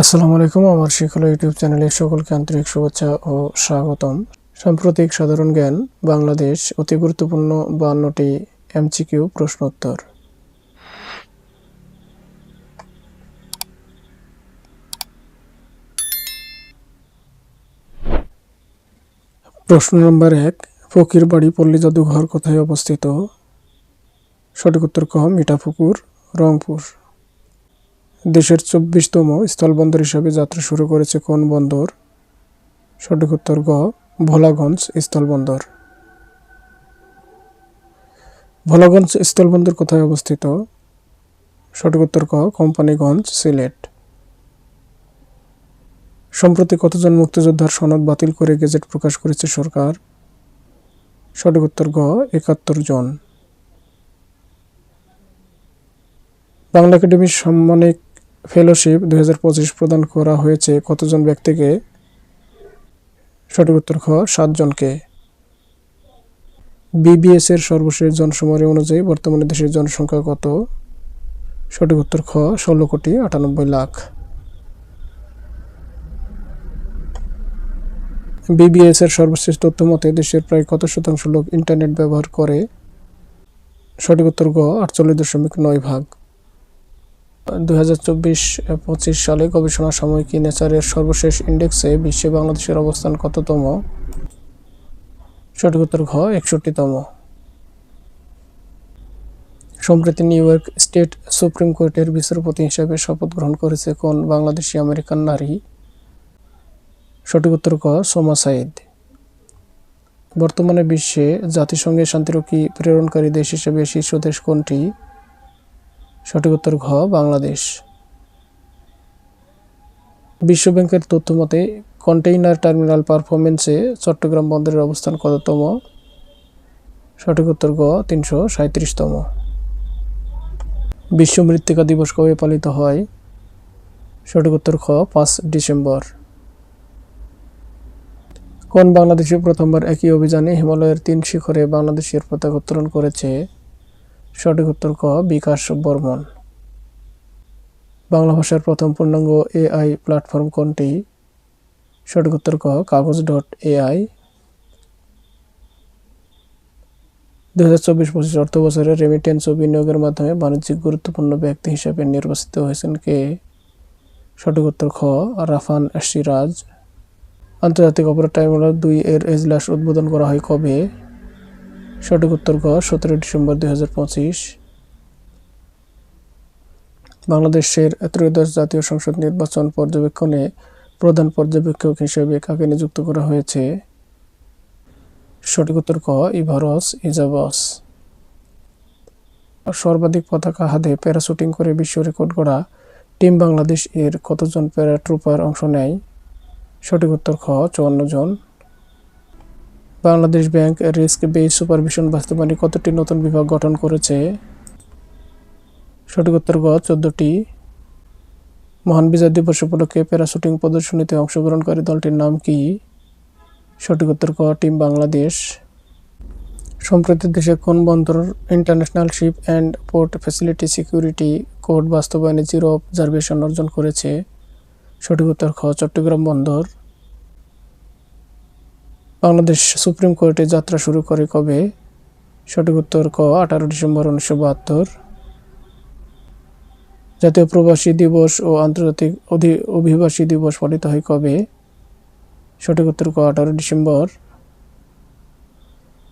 আসসালামু আলাইকুম, আমার শিক্ষা ইউটিউব চ্যানেলে সকলকে আন্তরিক শুভেচ্ছা ও স্বাগতম। সাম্প্রতিক সাধারণ জ্ঞান, বাংলাদেশ অতি গুরুত্বপূর্ণ বান্নটি এমসিকিউ প্রশ্ন উত্তর প্রশ্ন নম্বর এক, ফকির বাড়ি পল্লী জাদুঘর কোথায় অবস্থিত? সঠিক উত্তর ক মিঠাপুকুর রংপুর। দেশের চব্বিশতম স্থলবন্দর হিসাবে যাত্রা শুরু করেছে কোন বন্দর? সঠিক উত্তর গ, ভোলাগঞ্জ স্থলবন্দর। ভোলাগঞ্জ স্থলবন্দর কোথায় অবস্থিত? সঠিক উত্তর ক, কোম্পানিগঞ্জ, সিলেট। সম্প্রতি কতজন মুক্তিযোদ্ধার সনদ বাতিল করে গেজেট প্রকাশ করেছে সরকার? সঠিক উত্তর গ, একাত্তর জন। বাংলা একাডেমির সাম্মানিক ফেলোশিপ দুই হাজার পঁচিশ প্রদান করা হয়েছে কতজন ব্যক্তিকে? সঠিক উত্তর খ, সাতজনকে। বিবিএস এর সর্বশেষ জনশুমারি অনুযায়ী বর্তমানে দেশের জনসংখ্যা কত? সঠিক উত্তর খ, ষোলো কোটি আটানব্বই লাখ। বিবিএস এর সর্বশেষ তথ্য মতে দেশের প্রায় কত শতাংশ লোক ইন্টারনেট ব্যবহার করে? সঠিক উত্তর গ, আটচল্লিশ দশমিক নয় ভাগ। দুই হাজার চব্বিশ পঁচিশ সালে গবেষণা সাময়িকী নেচারের সর্বশেষ ইন্ডেক্সে বিশ্বে বাংলাদেশের অবস্থান কততম? সঠিক উত্তর ঘ, একষট্টিতম। সম্প্রতি নিউ ইয়র্ক স্টেট সুপ্রিম কোর্টের বিচারপতি হিসেবে শপথ গ্রহণ করেছে কোন বাংলাদেশি আমেরিকান নারী? সঠিক উত্তর ক সোমা সাইদ বর্তমানে বিশ্বে জাতিসংঘের শান্তিরক্ষী প্রেরণকারী দেশ হিসেবে শীর্ষ দেশ কোনটি? সঠিক উত্তর ঘ, বাংলাদেশ। বিশ্বব্যাংকের তথ্য মতে, কন্টেইনার টার্মিনাল পারফরমেন্সে চট্টগ্রাম বন্দরের অবস্থান কততম? সঠিক উত্তর গ তিনশো সাঁত্রিশতম বিশ্ব মৃত্তিকা দিবস কবে পালিত হয়? সঠিক উত্তর খ পাঁচ ডিসেম্বর। কোন বাংলাদেশে প্রথমবার একই অভিযানে হিমালয়ের তিন শিখরে বাংলাদেশের পতাকা উত্তোলন করেছে? সঠিক উত্তর ক, বিকাশ বর্মন। বাংলা ভাষার প্রথম পূর্ণাঙ্গ এআই প্ল্যাটফর্ম কোনটি? সঠিক উত্তর ক, কাগজ ডট এআই। দু হাজার চব্বিশ পঁচিশ অর্থ বছরে রেমিটেন্স ও বিনিয়োগের মাধ্যমে বাণিজ্যিক গুরুত্বপূর্ণ ব্যক্তি হিসেবে নির্বাচিত হয়েছেন কে? সঠিক উত্তর খ, রাফান সিরাজ আন্তর্জাতিক অপরাধ ট্রাইব্যুনাল দুই এর এজলাস উদ্বোধন করা হয় কবে? সঠিক উত্তর গ সতেরো ডিসেম্বর দুই হাজার পঁচিশ। বাংলাদেশের ত্রয়োদশ জাতীয় সংসদ নির্বাচন পর্যবেক্ষণে প্রধান পর্যবেক্ষক হিসেবে কাকে নিযুক্ত করা হয়েছে? সঠিক উত্তর ক ইভারস ইজাবস। সর্বাধিক পতাকা হাতে প্যারাশুটিং করে বিশ্ব রেকর্ড করা টিম বাংলাদেশ এর কতজন প্যারাট্রুপার অংশ নেয়? সঠিক উত্তর খ চুয়ান্ন জন। Bangladesh bank risk base supervision বাস্তবায়নে কতটি নতুন বিভাগ গঠন করেছে? সঠিক উত্তর গ, চোদ্দটি। মহান বিজয় দিবস উপলক্ষে প্যারাশুটিং প্রদর্শনীতে অংশগ্রহণকারী দলটির নাম কি? সঠিক উত্তর ক, টিম বাংলাদেশ। সম্প্রতি দেশে কোন বন্দর international ship and port facility security code বাস্তবায়নে জিরো অবজারভেশন অর্জন করেছে? সঠিক উত্তর খ, চট্টগ্রাম বন্দর। বাংলাদেশ সুপ্রিম কোর্টে যাত্রা শুরু করে কবে? সঠিক উত্তর ক, আঠারো ডিসেম্বর উনিশশো বাহাত্তর। জাতীয় প্রবাসী দিবস ও আন্তর্জাতিক অধি- অভিবাসী দিবস পালিত হয় কবে? সঠিক উত্তর ক, আঠারো ডিসেম্বর।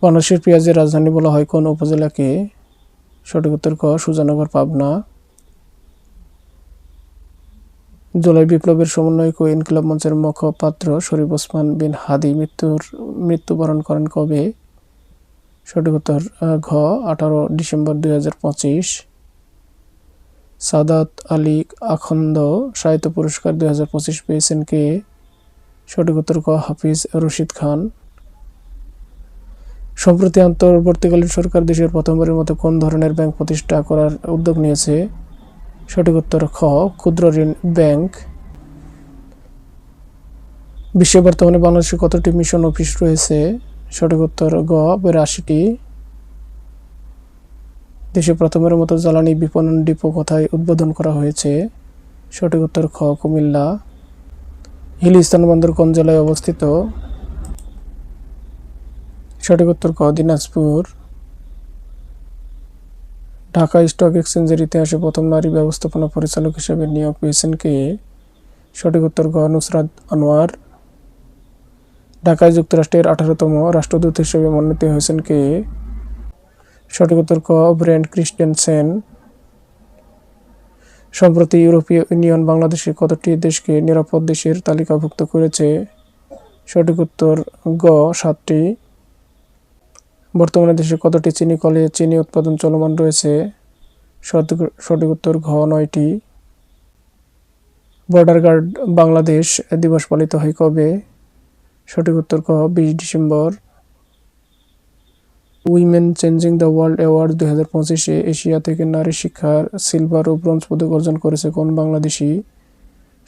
বাংলাদেশের পেঁয়াজের রাজধানী বলা হয় কোন উপজেলাকে? সঠিক উত্তর ক, সুজানগর, পাবনা। জুলাই বিপ্লবের সমন্বয়ক ও ইনকিলাব মঞ্চের মুখপাত্র শরীফ ওসমান বিন হাদি মৃত্যুর, মৃত্যুবরণ করেন কবে? সঠিক উত্তর ঘ, আঠারো ডিসেম্বর দুই পঁচিশ। সাদাত আলী আখন্দ সাহিত্য পুরস্কার দুই পঁচিশ পেয়েছেন কে? সঠিক উত্তর, ক, হাফিজ রশিদ খান। সম্প্রতি অন্তর্বর্তীকালীন সরকার দেশের প্রথমবারের মতো কোন ধরনের ব্যাংক প্রতিষ্ঠা করার উদ্যোগ নিয়েছে? সঠিক উত্তর খ, ক্ষুদ্র ঋণ ব্যাংক। বিশ্বে বর্তমানে বাংলাদেশে কতটি মিশন অফিস রয়েছে? সঠিক উত্তর গ, বিরাশিটি। দেশে প্রথমের মতো জ্বালানি বিপণন ডিপো কোথায় উদ্বোধন করা হয়েছে? সঠিক উত্তর খ, কুমিল্লা। হিলি স্থলবন্দর কোন জেলায় অবস্থিত? সঠিক উত্তর ক, দিনাজপুর। ঢাকা স্টক এক্সচেঞ্জের ইতিহাসে প্রথম নারী ব্যবস্থাপনা পরিচালক হিসেবে নিয়োগ পেয়েছেন কে? সঠিক উত্তর গ নুসরাত আনোয়ার। ঢাকায় যুক্তরাষ্ট্রের আঠারোতম রাষ্ট্রদূত হিসেবে মনোনীত হয়েছেন কে? সঠিক উত্তর ক ব্র্যান্ড ক্রিস্টেনসেন। সম্প্রতি ইউরোপীয় ইউনিয়ন বাংলাদেশের কতটি দেশকে নিরাপদ দেশের তালিকাভুক্ত করেছে? সঠিক উত্তর গ সাতটি। বর্তমানে দেশে কতটি চিনি কলে চিনি উৎপাদন চলমান রয়েছে? সঠিক উত্তর ঘ, নয়টি। বর্ডার গার্ড বাংলাদেশ দিবস পালিত হয় কবে? সঠিক উত্তর ক বিশ December. Women changing the world award দু হাজার পঁচিশে এশিয়া থেকে নারী শিক্ষার সিলভার ও ব্রোঞ্জ পদক অর্জন করেছে কোন বাংলাদেশি?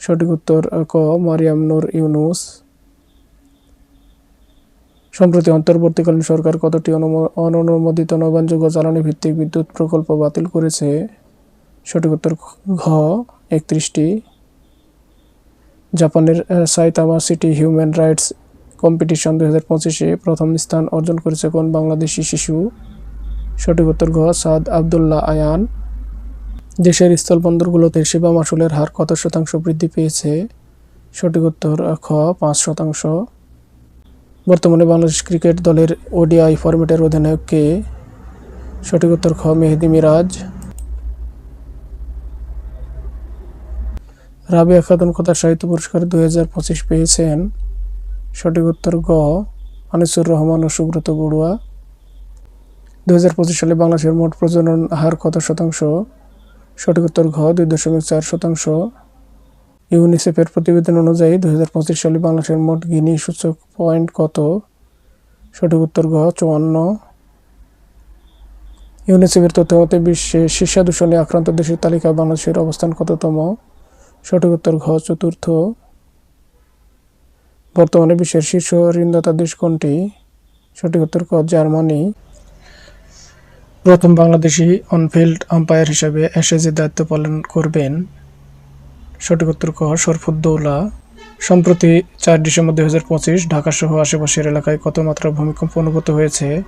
সঠিক উত্তর ক মারিয়াম নুর ইউনুস। সম্প্রতি অন্তর্বর্তীকালীন সরকার কতটি অননুমোদিত নবায়নযোগ্য জ্বালানি ভিত্তিক বিদ্যুৎ প্রকল্প বাতিল করেছে? সঠিক উত্তর ঘ একত্রিশটি। জাপানের Saitama city human rights competition দুই হাজার পঁচিশে প্রথম স্থান অর্জন করেছে কোন বাংলাদেশি শিশু? সঠিক উত্তর ঘ, সাদ আবদুল্লাহ আয়ান। দেশের স্থলবন্দরগুলোতে সেবা মাসুলের হার কত শতাংশ বৃদ্ধি পেয়েছে? সঠিক উত্তর খ, পাঁচ শতাংশ। বর্তমানে বাংলাদেশ ক্রিকেট দলের ওডিআই ফরম্যাটের অধিনায়ক কে সঠিক উত্তর খ, মেহেদি মিরাজ। রাবিয়া খাতুন কথা সাহিত্য পুরস্কার দুই হাজার পঁচিশ পেয়েছেন। সঠিক উত্তর গ, আনিসুর রহমান ও সুব্রত বড়ুয়া। দু হাজার পঁচিশ সালে বাংলাদেশের মোট প্রজনন হার কত শতাংশ? সঠিক উত্তর ঘ, দুই দশমিক চার শতাংশ। ইউনিসেফের প্রতিবেদন অনুযায়ী দু হাজার পঁচিশ সালে বাংলাদেশের মোট গিনি সূচক পয়েন্ট কত? সঠিক উত্তর ঘ চুয়ান্ন। ইউনিসেফের তথ্য মতে, বিশ্বে শীর্ষা দূষণে আক্রান্ত দেশের তালিকায় বাংলাদেশের অবস্থান কততম? সঠিক উত্তর ঘ, চতুর্থ। বর্তমানে বিশ্বের শীর্ষ ঋণদাতা দেশ কোনটি? সঠিক উত্তর ক, জার্মানি। প্রথম বাংলাদেশি অনফিল্ড আম্পায়ার হিসেবে অ্যাশেজে দায়িত্ব পালন করবেন সঠিক উত্তর ক, শরফুদ্দৌলা। সম্প্রতি চার ডিসেম্বর দুই হাজার পঁচিশ ঢাকাসহ আশেপাশের এলাকায় কত মাত্রা ভূমিকম্প অনুভূত হয়েছে?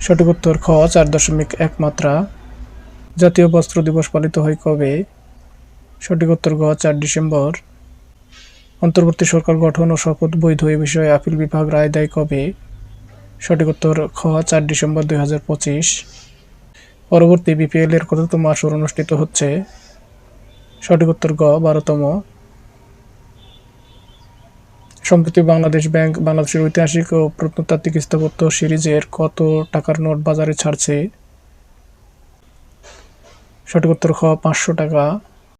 সঠিক উত্তর খ, চার দশমিক এক মাত্রা। জাতীয় বস্ত্র দিবস পালিত হয় কবে? সঠিক উত্তর গ, চার ডিসেম্বর। অন্তর্বর্তী সরকার গঠন ও শপথ বৈধ এ বিষয়ে আপিল বিভাগ রায় দেয় কবে? সঠিক উত্তর খ, চার ডিসেম্বর দুই হাজার পঁচিশ। পরবর্তী বিপিএল এর কততম আসর অনুষ্ঠিত হচ্ছে? সঠিক উত্তর গ, বারোতম। সম্প্রতি বাংলাদেশ ব্যাংক বাংলাদেশের ঐতিহাসিক ও প্রত্নতাত্ত্বিক স্থাপত্য সিরিজের কত টাকার নোট বাজারে ছাড়ছে? সঠিক উত্তর খ, পাঁচশো টাকা।